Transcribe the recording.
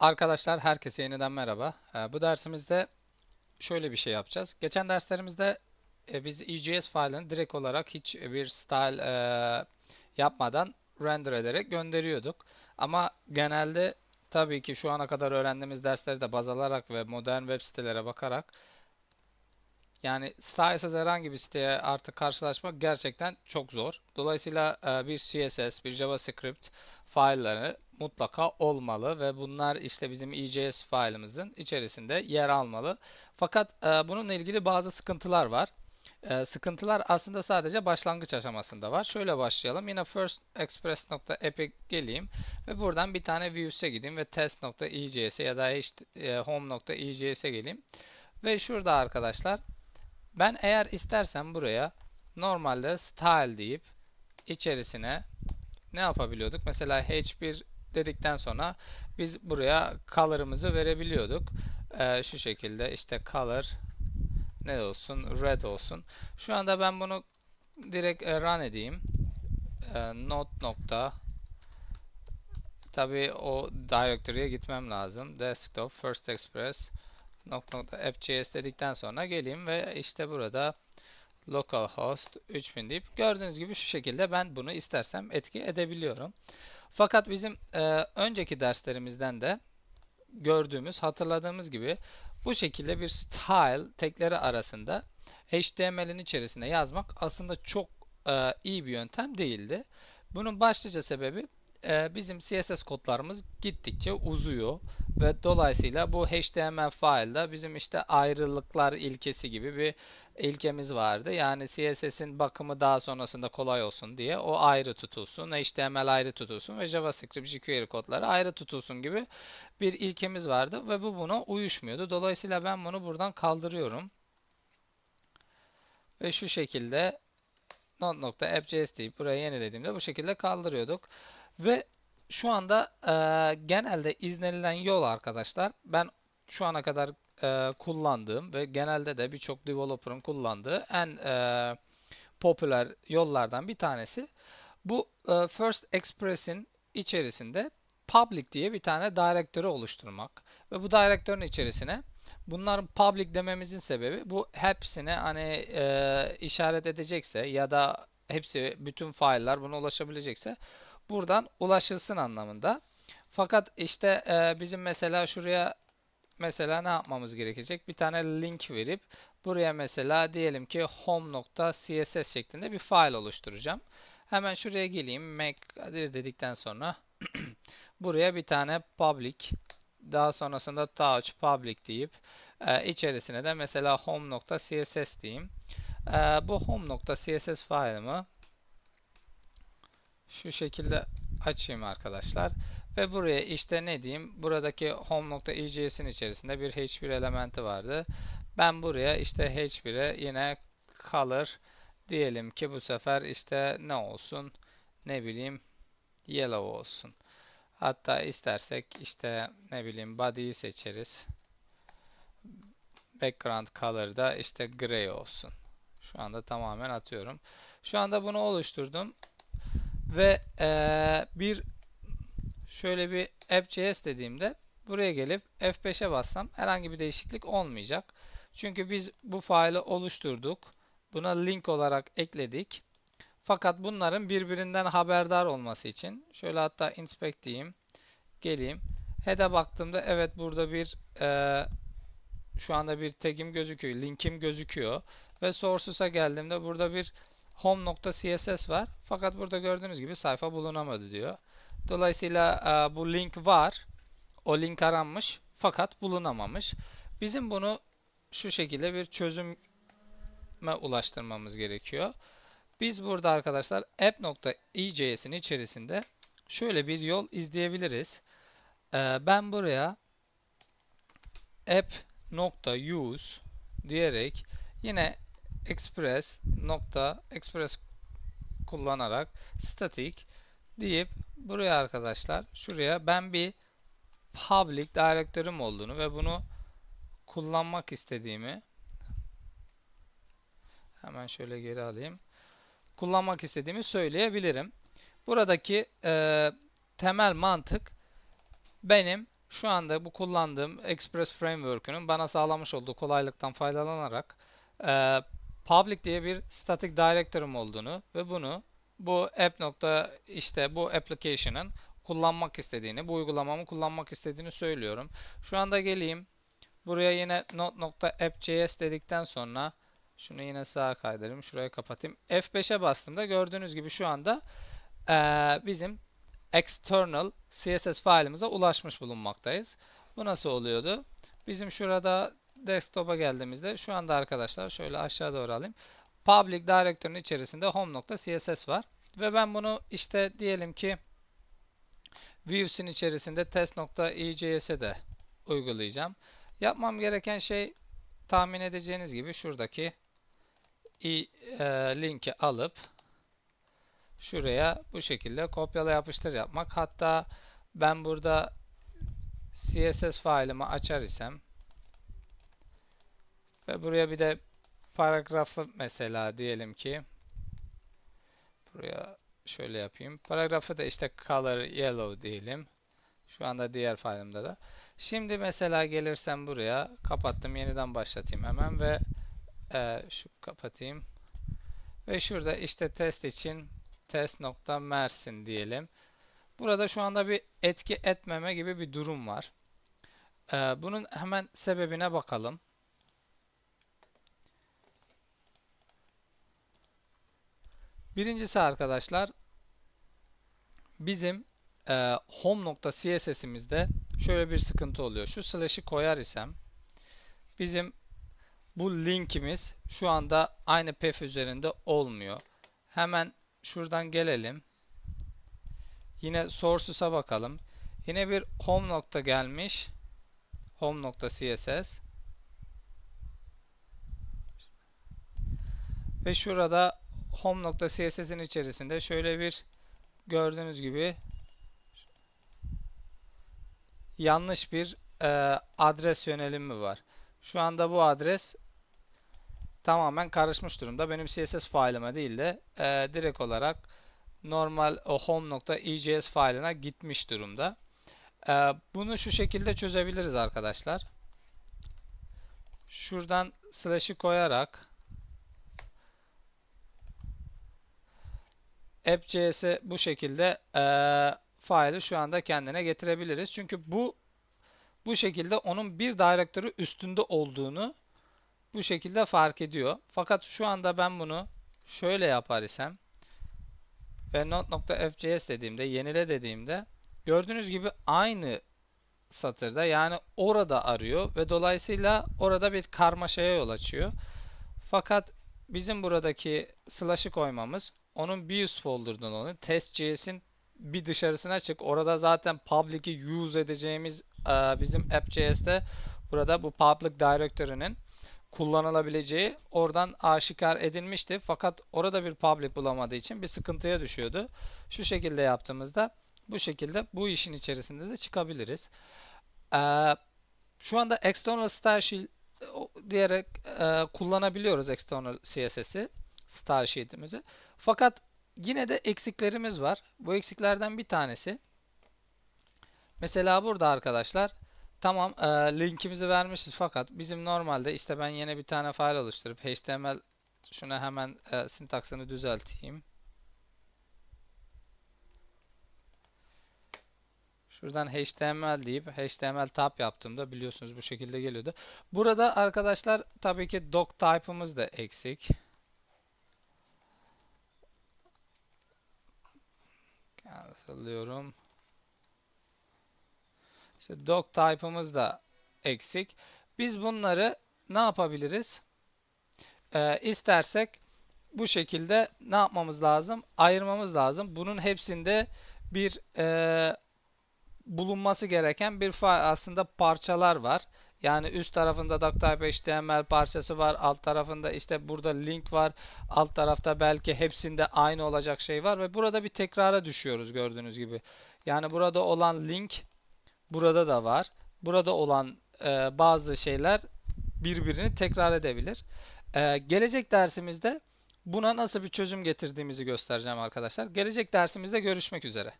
Arkadaşlar herkese yeniden merhaba. Ee, Bu dersimizde şöyle bir şey yapacağız. Geçen derslerimizde e, biz EJS failini direkt olarak hiç bir style e, yapmadan render ederek gönderiyorduk. Ama genelde tabii ki şu ana kadar öğrendiğimiz dersleri de baz alarak ve modern web sitelere bakarak yani stylesiz herhangi bir siteye artık karşılaşmak gerçekten çok zor. Dolayısıyla e, bir CSS, bir JavaScript failleri mutlaka olmalı ve bunlar işte bizim EJS failimizin içerisinde yer almalı. Fakat e, bununla ilgili bazı sıkıntılar var. E, sıkıntılar aslında sadece başlangıç aşamasında var. Şöyle başlayalım. Yine firstexpress.app'e geleyim ve buradan bir tane views'e gideyim ve test.ejs'e ya da işte, e, home.ejs'e geleyim. Ve şurada arkadaşlar ben eğer istersem buraya normalde style deyip içerisine ne yapabiliyorduk? Mesela H1 dedikten sonra biz buraya color'ımızı verebiliyorduk. Ee, şu şekilde işte color ne olsun? Red olsun. Şu anda ben bunu direkt run edeyim. Ee, not nokta Tabii o directory'ye gitmem lazım. Desktop First Express nokta nokta app.js dedikten sonra geleyim ve işte burada localhost 3000 deyip gördüğünüz gibi şu şekilde ben bunu istersem etki edebiliyorum. Fakat bizim e, önceki derslerimizden de gördüğümüz, hatırladığımız gibi bu şekilde bir style tekleri arasında HTML'in içerisine yazmak aslında çok e, iyi bir yöntem değildi. Bunun başlıca sebebi e, bizim CSS kodlarımız gittikçe uzuyor ve dolayısıyla bu HTML file'da bizim işte ayrılıklar ilkesi gibi bir ilkemiz vardı. Yani CSS'in bakımı daha sonrasında kolay olsun diye o ayrı tutulsun, HTML ayrı tutulsun ve JavaScript, jQuery kodları ayrı tutulsun gibi bir ilkemiz vardı ve bu buna uyuşmuyordu. Dolayısıyla ben bunu buradan kaldırıyorum. Ve şu şekilde node.app.js deyip buraya yenilediğimde bu şekilde kaldırıyorduk. Ve şu anda e, genelde izlenilen yol arkadaşlar ben şu ana kadar e, kullandığım ve genelde de birçok developer'ın kullandığı en e, popüler yollardan bir tanesi. Bu e, First Express'in içerisinde public diye bir tane direktörü oluşturmak ve bu direktörün içerisine bunların public dememizin sebebi bu hepsine hani e, işaret edecekse ya da hepsi bütün failler buna ulaşabilecekse buradan ulaşılsın anlamında. Fakat işte e, bizim mesela şuraya mesela ne yapmamız gerekecek? Bir tane link verip buraya mesela diyelim ki home.css şeklinde bir file oluşturacağım. Hemen şuraya geleyim. Make dedikten sonra buraya bir tane public daha sonrasında touch public deyip e, içerisine de mesela home.css diyeyim. E, bu home.css file'ımı şu şekilde açayım arkadaşlar. Ve buraya işte ne diyeyim? Buradaki home.ejs'in içerisinde bir h1 elementi vardı. Ben buraya işte h1'e yine color diyelim ki bu sefer işte ne olsun? Ne bileyim yellow olsun. Hatta istersek işte ne bileyim body'yi seçeriz. Background color'da işte gray olsun. Şu anda tamamen atıyorum. Şu anda bunu oluşturdum. Ve ee, bir şöyle bir app.js dediğimde buraya gelip F5'e bassam herhangi bir değişiklik olmayacak. Çünkü biz bu faili oluşturduk. Buna link olarak ekledik. Fakat bunların birbirinden haberdar olması için şöyle hatta inspect diyeyim. Geleyim. Head'e baktığımda evet burada bir e, şu anda bir tagim gözüküyor. Linkim gözüküyor. Ve sources'a geldiğimde burada bir home.css var. Fakat burada gördüğünüz gibi sayfa bulunamadı diyor. Dolayısıyla e, bu link var. O link aranmış fakat bulunamamış. Bizim bunu şu şekilde bir çözüme ulaştırmamız gerekiyor. Biz burada arkadaşlar app.ejs'in içerisinde şöyle bir yol izleyebiliriz. E, ben buraya app.use diyerek yine express nokta express kullanarak static deyip buraya arkadaşlar şuraya ben bir public direktörüm olduğunu ve bunu kullanmak istediğimi hemen şöyle geri alayım. Kullanmak istediğimi söyleyebilirim. Buradaki e, temel mantık benim şu anda bu kullandığım Express Framework'ünün bana sağlamış olduğu kolaylıktan faydalanarak e, public diye bir static directory'm olduğunu ve bunu bu app nokta işte bu application'ın kullanmak istediğini, bu uygulamamı kullanmak istediğini söylüyorum. Şu anda geleyim. Buraya yine node.app.js dedikten sonra şunu yine sağa kaydırayım. Şurayı kapatayım. F5'e bastığımda gördüğünüz gibi şu anda eee, bizim external CSS failimize ulaşmış bulunmaktayız. Bu nasıl oluyordu? Bizim şurada desktop'a geldiğimizde şu anda arkadaşlar şöyle aşağı doğru alayım. Public directory'nin içerisinde home.css var. Ve ben bunu işte diyelim ki Views'in içerisinde test.ijs'e de uygulayacağım. Yapmam gereken şey tahmin edeceğiniz gibi şuradaki e, linki alıp şuraya bu şekilde kopyala yapıştır yapmak. Hatta ben burada CSS failimi açar isem ve buraya bir de paragrafı mesela diyelim ki buraya şöyle yapayım. Paragrafı da işte color yellow diyelim. Şu anda diğer failimde de. Şimdi mesela gelirsem buraya kapattım yeniden başlatayım hemen ve e, şu kapatayım. Ve şurada işte test için test.mersin diyelim. Burada şu anda bir etki etmeme gibi bir durum var. E, bunun hemen sebebine bakalım. Birincisi arkadaşlar bizim e, home.css'imizde şöyle bir sıkıntı oluyor. Şu slash'i koyar isem bizim bu linkimiz şu anda aynı path üzerinde olmuyor. Hemen şuradan gelelim. Yine sources'a bakalım. Yine bir home nokta gelmiş. home.css ve şurada home.css'in içerisinde şöyle bir gördüğünüz gibi yanlış bir e, adres yönelimi var. Şu anda bu adres tamamen karışmış durumda. Benim CSS failime değil de e, direkt olarak normal o home.ijs failine gitmiş durumda. E, bunu şu şekilde çözebiliriz arkadaşlar. Şuradan slash'i koyarak app.js'i bu şekilde e, faili şu anda kendine getirebiliriz. Çünkü bu bu şekilde onun bir direktörü üstünde olduğunu bu şekilde fark ediyor. Fakat şu anda ben bunu şöyle yapar isem ve not.fjs dediğimde, yenile dediğimde gördüğünüz gibi aynı satırda yani orada arıyor ve dolayısıyla orada bir karmaşaya yol açıyor. Fakat bizim buradaki slash'ı koymamız onun bir üst folder'dan onu test.js'in bir dışarısına çık. Orada zaten public'i use edeceğimiz e, bizim app.js'te burada bu public directory'nin kullanılabileceği oradan aşikar edilmişti. Fakat orada bir public bulamadığı için bir sıkıntıya düşüyordu. Şu şekilde yaptığımızda bu şekilde bu işin içerisinde de çıkabiliriz. Ee, şu anda external style sheet diyerek e, kullanabiliyoruz external CSS'i style sheet'imizi. Fakat yine de eksiklerimiz var. Bu eksiklerden bir tanesi mesela burada arkadaşlar tamam e, linkimizi vermişiz fakat bizim normalde işte ben yine bir tane file oluşturup HTML şuna hemen e, sintaksını düzelteyim. Şuradan HTML deyip HTML tab yaptığımda biliyorsunuz bu şekilde geliyordu. Burada arkadaşlar tabii ki doc type'ımız da eksik. Cancel'lıyorum. İşte doc type'ımız da eksik. Biz bunları ne yapabiliriz? Ee, istersek bu şekilde ne yapmamız lazım? Ayırmamız lazım. Bunun hepsinde bir e, bulunması gereken bir aslında parçalar var. Yani üst tarafında DuckType HTML parçası var. Alt tarafında işte burada link var. Alt tarafta belki hepsinde aynı olacak şey var ve burada bir tekrara düşüyoruz gördüğünüz gibi. Yani burada olan link burada da var. Burada olan e, bazı şeyler birbirini tekrar edebilir. E, gelecek dersimizde buna nasıl bir çözüm getirdiğimizi göstereceğim arkadaşlar. Gelecek dersimizde görüşmek üzere.